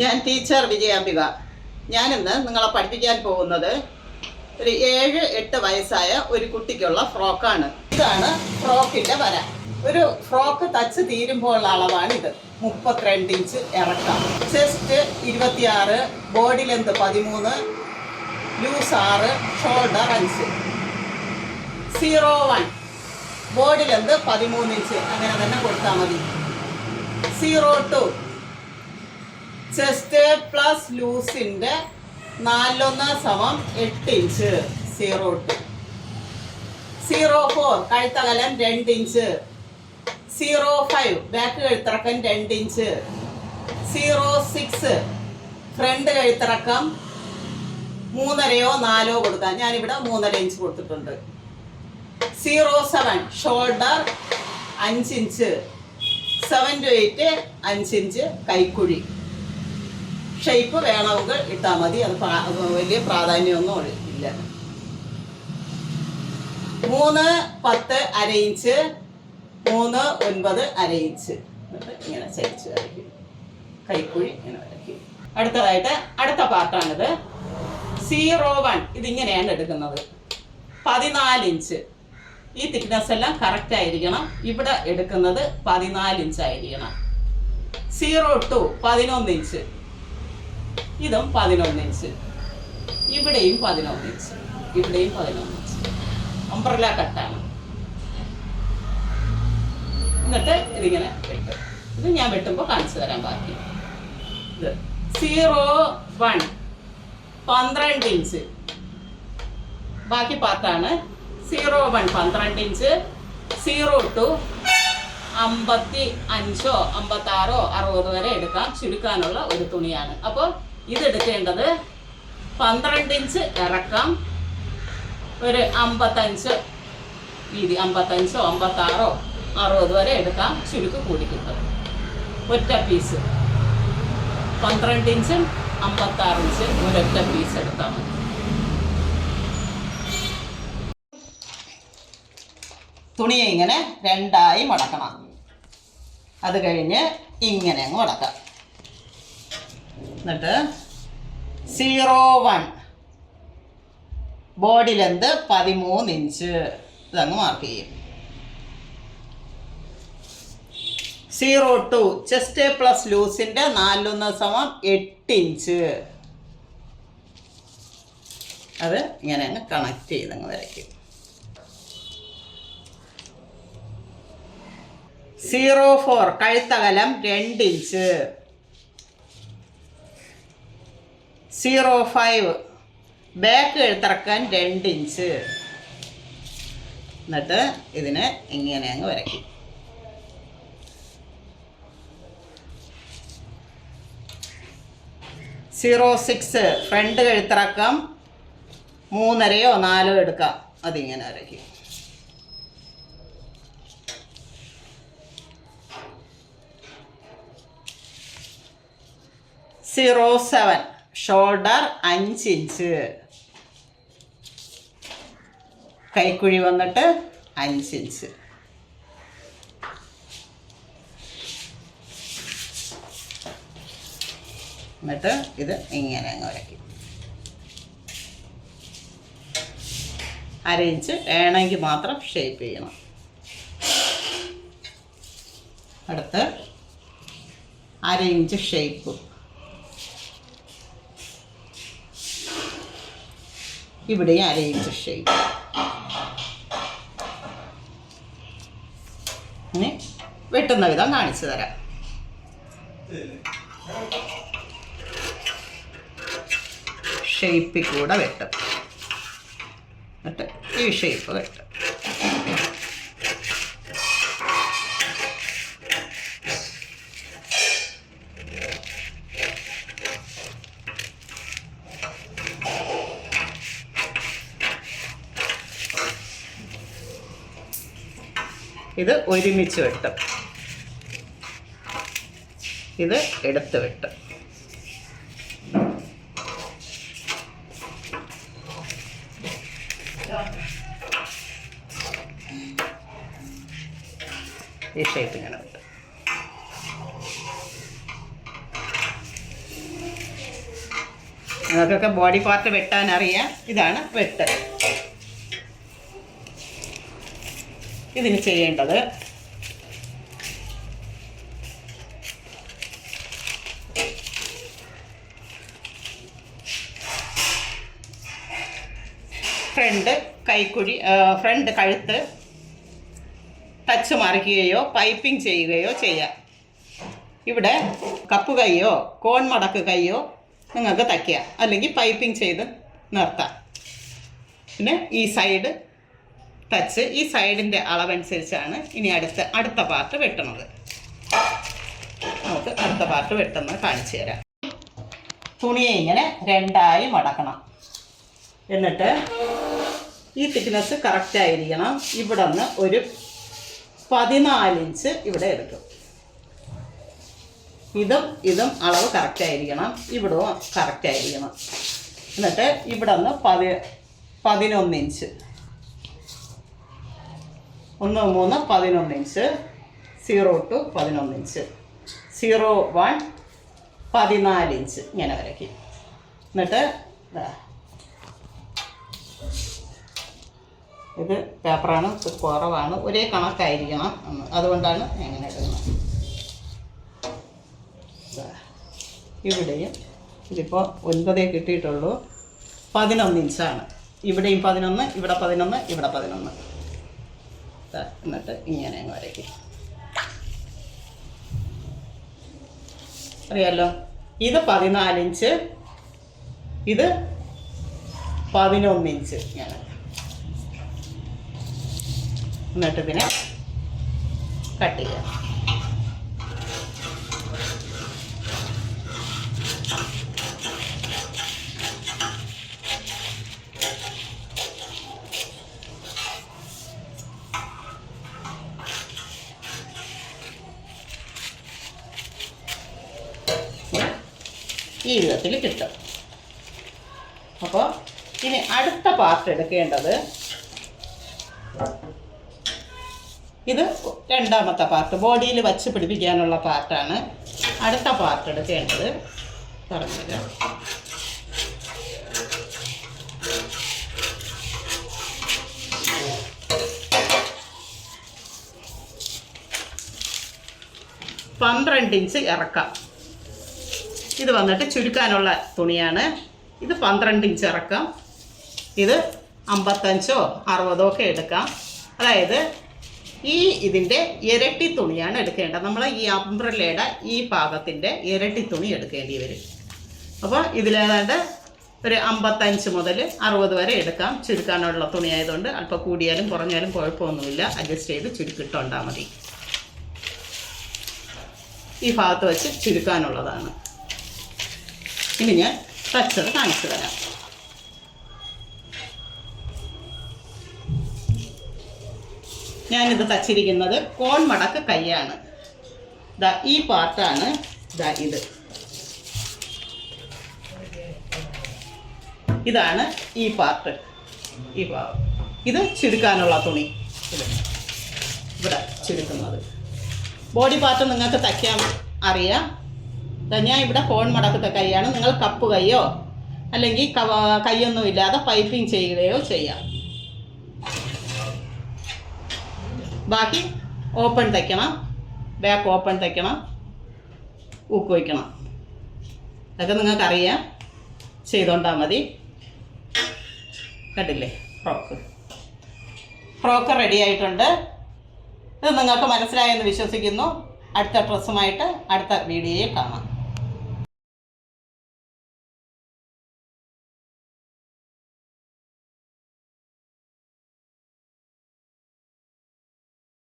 ഞാൻ ടീച്ചർ വിജയാംബിക. ഞാനിന്ന് നിങ്ങളെ പഠിപ്പിക്കാൻ പോകുന്നത് ഒരു ഏഴ് എട്ട് വയസ്സായ ഒരു കുട്ടിക്കുള്ള ഫ്രോക്കാണ്. ഇതാണ് ഫ്രോക്കിന്റെ വര. ഒരു ഫ്രോക്ക് തച്ച് തീരുമ്പോൾ അളവാണ് ഇത് മുപ്പത്തിരണ്ട് ഇഞ്ച് ഇറക്കാം. ചെസ്റ്റ് ഇരുപത്തിയാറ് ബോഡി ലെന്ത് പതിമൂന്ന് ലൂസ് ആറ് ഷോൾഡർ അഞ്ച്. Zero one. ബോഡി ലെന്ത് പതിമൂന്ന് ഇഞ്ച്. അങ്ങനെ തന്നെ കൊടുത്താൽ മതി. Zero two. ചെസ്റ്റ് പ്ലസ് ലൂസിന്റെ നാലിലൊന്ന് സമം എട്ട് inch. Zero two zero four കഴുത്തകലം രണ്ട് ഇഞ്ച്. സീറോ ഫൈവ് ബാക്ക് കഴുത്തിറക്കം രണ്ട് ഇഞ്ച്. സീറോ സിക്സ് ഫ്രണ്ട് കഴുത്തിറക്കം മൂന്നരയോ നാലോ കൊടുക്കാം. ഞാനിവിടെ മൂന്നര ഇഞ്ച് കൊടുത്തിട്ടുണ്ട്. സീറോ സെവൻ ഷോൾഡർ അഞ്ച് ഇഞ്ച്. സെവൻ ടു എയ്റ്റ് അഞ്ചിഞ്ച് കൈക്കുഴി. ഷേപ്പ് വേണമെങ്കിൽ ഇട്ടാൽ മതി. അത് വലിയ പ്രാധാന്യമൊന്നും ഇല്ല. മൂന്ന് പത്ത് അര ഇഞ്ച് മൂന്ന് ഒൻപത് അര ഇഞ്ച് ഇങ്ങനെ ചരിച്ച് വരയ്ക്കും കൈക്കുഴി ഇങ്ങനെ വരയ്ക്കും അടുത്തതായിട്ട് അടുത്ത പാർട്ടാണിത്. സീറോ വൺ ഇതിങ്ങനെയാണ് എടുക്കുന്നത്. പതിനാല് ഇഞ്ച് ഈ തിക്നെസ് എല്ലാം കറക്റ്റ് ആയിരിക്കണം. ഇവിടെ എടുക്കുന്നത് പതിനാല് ഇഞ്ച് ആയിരിക്കണം. സീറോ ടു പതിനൊന്ന് ഇഞ്ച് ഇതും പതിനൊന്ന് ഇഞ്ച് ഇവിടെയും പതിനൊന്ന് ഇഞ്ച് ഇവിടെയും പതിനൊന്ന് ഇഞ്ച് അംബ്രല കട്ടാണ്. എന്നിട്ട് ഇതിങ്ങനെ വെട്ടും. ഇത് ഞാൻ വെട്ടുമ്പോൾ കാണിച്ചു തരാം ബാക്കി. ഇത് സീറോ വൺ. പന്ത്രണ്ട് ഇഞ്ച് ബാക്കി പാർട്ടാണ് സീറോ വൺ പന്ത്രണ്ട് ഇഞ്ച് സീറോ ടു അമ്പത്തി അഞ്ചോ അമ്പത്താറോ അറുപത് വരെ എടുക്കാം. ചുരുക്കാനുള്ള ഒരു തുണിയാണ്. അപ്പോൾ ഇതെടുക്കേണ്ടത് പന്ത്രണ്ട് ഇഞ്ച് ഇറക്കം ഒരു അമ്പത്തഞ്ച് വീതി അമ്പത്തഞ്ചോ അമ്പത്താറോ അറുപത് വരെ എടുക്കാം ചുരുക്ക് കൂടി ഒറ്റ പീസ് പന്ത്രണ്ട് ഇഞ്ചും അമ്പത്താറ് ഇഞ്ച് ഒരൊറ്റ പീസ് എടുത്താൽ മതി. തുണിയെ ഇങ്ങനെ രണ്ടായി മടക്കണം. അത് കഴിഞ്ഞ് ഇങ്ങനെ അങ്ങ് മടക്കാം. എന്നിട്ട് സീറോ വൺ ബോഡി ലെന്ത് പതിമൂന്ന് ഇഞ്ച് ഇതങ്ങ് മാർക്ക് ചെയ്യും. സീറോ ടു ചെസ്റ്റ് പ്ലസ് ലൂസിന്റെ നാലൊന്ന് സമം എട്ട് ഇഞ്ച് അത് ഇങ്ങനെ അങ്ങ് കണക്ട് ചെയ്ത് അങ്ങ് വരയ്ക്കും. സീറോ ഫോർ കഴുത്തകലം രണ്ട് ഇഞ്ച് സീറോ ഫൈവ്. ബാക്ക് എഴുത്തിറക്കാൻ രണ്ട് ഇഞ്ച്. എന്നിട്ട് ഇതിനെ ഇങ്ങനെ അങ്ങ് വരയ്ക്കും. Zero six. ഫ്രണ്ട് കഴുത്തിറക്കം മൂന്നരയോ നാലോ എടുക്കാം. അതിങ്ങനെ വരയ്ക്കും. Zero seven. ഷോൾഡർ അഞ്ച് ഇഞ്ച്. കൈക്കുഴി വന്നിട്ട് അഞ്ച് ഇഞ്ച്. എന്നിട്ട് ഇത് ഇങ്ങനെ അങ്ങ് വരയ്ക്കും അര ഇഞ്ച് വേണമെങ്കിൽ മാത്രം ഷേപ്പ് ചെയ്യണം. അടുത്ത് അര ഇഞ്ച് ഷേപ്പ് ഇവിടെയും അര ഇഞ്ച് ഷേപ്പ് ഇനി വെട്ടുന്ന വിധം കാണിച്ചു തരാം. ഷേപ്പിൽ കൂടെ വെട്ടും. എന്നിട്ട് ഈ ഷേപ്പ് വെട്ടും. ഇത് ഒരുമിച്ച് വെട്ടും. ഇത് എടുത്ത് വെട്ടും. ഈ ഷേപ്പ് ഇങ്ങനെ വെട്ടും. നിങ്ങൾക്കൊക്കെ ബോഡി പാർട്ട് വെട്ടാൻ അറിയാം ഇതാണ് വെട്ട് ഇതിന് ചെയ്യേണ്ടത്. ഫ്രണ്ട് കൈക്കുഴി ഫ്രണ്ട് കഴുത്ത് ടച്ച് മറിക്കുകയോ പൈപ്പിംഗ് ചെയ്യുകയോ ചെയ്യാം. ഇവിടെ കപ്പ് കൈയോ കോൺ മടക്ക് കൈയോ നിങ്ങൾക്ക് തയ്ക്കാം. അല്ലെങ്കിൽ പൈപ്പിംഗ് ചെയ്ത് നിർത്താം. പിന്നെ ഈ സൈഡ് ടച്ച് ഈ സൈഡിന്റെ അളവനുസരിച്ചാണ് ഇനി അടുത്ത അടുത്ത പാർട്ട് വെട്ടുന്നത്. നമുക്ക് അടുത്ത പാർട്ട് വെട്ടുന്നത് കാണിച്ചു തരാം. തുണിയെ ഇങ്ങനെ രണ്ടായി മടക്കണം. എന്നിട്ട് ഈ തിക്നെസ് കറക്റ്റ് ആയിരിക്കണം. ഇവിടെ നിന്ന് ഒരു പതിനാലിഞ്ച് ഇവിടെ എടുക്കും. ഇതും ഇതും അളവ് കറക്റ്റ് ആയിരിക്കണം. ഇവിടവും കറക്റ്റ് ആയിരിക്കണം. എന്നിട്ട് ഇവിടെ നിന്ന് പതി പതിനൊന്ന് ഇഞ്ച് ഒന്ന് മൂന്ന് പതിനൊന്ന് ഇഞ്ച്. സീറോ ടു പതിനൊന്ന് ഇഞ്ച്. സീറോ വൺ പതിനാല് ഇഞ്ച് ഇങ്ങനെ വരയ്ക്കും. എന്നിട്ട് ഇത് പേപ്പറാണ് കുറവാണ്. ഒരേ കണക്കായിരിക്കണം അതുകൊണ്ടാണ് എങ്ങനെ ഇടുന്നത്. ഇവിടെയും ഇതിപ്പോൾ ഒൻപതേ കിട്ടിയിട്ടുള്ളൂ. പതിനൊന്ന് ഇഞ്ചാണ്. ഇവിടെയും പതിനൊന്ന് ഇവിടെ പതിനൊന്ന് ഇവിടെ പതിനൊന്ന്. ദാ, എന്നിട്ട് ഇങ്ങനെ അങ്ങ് വരയ്ക്കും. അറിയാലോ? ഇത് പതിനാലിഞ്ച് ഇത് പതിനൊന്ന് ഇഞ്ച് ഇങ്ങനെ. എന്നിട്ട് ഇതിനെ കട്ട് ചെയ്യാം. ഈ വിധത്തിൽ കിട്ടും. അപ്പോൾ ഇനി അടുത്ത പാർട്ട് എടുക്കേണ്ടത് ഇത് രണ്ടാമത്തെ പാർട്ട് ബോഡിയിൽ വച്ച് പിടിപ്പിക്കാനുള്ള പാർട്ടാണ് അടുത്ത പാർട്ട് എടുക്കേണ്ടത് പറഞ്ഞത്. പന്ത്രണ്ട് ഇഞ്ച് ഇറക്കാം. ഇത് വന്നിട്ട് ചുരുക്കാനുള്ള തുണിയാണ്. ഇത് പന്ത്രണ്ട് ഇഞ്ച് ഇറക്കാം ഇത് അമ്പത്തഞ്ചോ അറുപതോ ഒക്കെ എടുക്കാം. അതായത് ഈ ഇതിന്റെ ഇരട്ടി തുണിയാണ് എടുക്കേണ്ടത്. നമ്മൾ ഈ അംബ്രല്ലയുടെ ഈ ഭാഗത്തിന്റെ ഇരട്ടി തുണി എടുക്കേണ്ടി വരും. അപ്പോൾ ഇതിലേതാണ്ട് ഒരു അമ്പത്തഞ്ച് മുതൽ അറുപത് വരെ എടുക്കാം. ചുരുക്കാനുള്ള തുണി ആയതുകൊണ്ട് അല്പം കൂടിയാലും കുറഞ്ഞാലും കുഴപ്പമൊന്നുമില്ല. അഡ്ജസ്റ്റ് ചെയ്ത് ചുരുക്കിട്ടുണ്ടാൽ മതി. ഈ ഭാഗത്ത് വെച്ച് ചുരുക്കാനുള്ളതാണ്. ഇനി ഞാൻ ടെക്സ്ചർ കാണിച്ചു തരാം. ഞാനിത് തച്ചിരിക്കുന്നത് കോൺ മടക്ക് കൈയാണ്. ദാ ഈ പാർട്ടാണ് ദാ ഇത്. ഇതാണ് ഈ പാർട്ട്. ഈ ഭാഗം. ഇത് ചുരുക്കാനുള്ള തുണി. ഇവിടെ ചുരുക്കുന്നത്. ബോഡി പാർട്ട് നിങ്ങൾക്ക് തയ്ക്കാൻ അറിയാം. ഞാൻ ഇവിടെ ഫോൺ മടക്കത്തെ കൈയാണ്. നിങ്ങൾ കപ്പ് കൈയോ? അല്ലെങ്കിൽ കൈയൊന്നും ഇല്ലാതെ പൈപ്പിംഗ് ചെയ്യുകയോ ചെയ്യാം. ബാക്കി ഓപ്പൺ തയ്ക്കണം. ബാക്ക് ഓപ്പൺ തയ്ക്കണം. ഊക്ക് വയ്ക്കണം. അതൊക്കെ നിങ്ങൾക്കറിയാം. ചെയ്തോണ്ടാൽ മതി. കണ്ടില്ലേ? ഫ്രോക്ക് ഫ്രോക്ക് റെഡി ആയിട്ടുണ്ട്. ഇത് നിങ്ങൾക്ക് മനസ്സിലായെന്ന് വിശ്വസിക്കുന്നു. അടുത്ത ഡ്രസ്സുമായിട്ട് അടുത്ത വീഡിയോയിൽ കാണാം.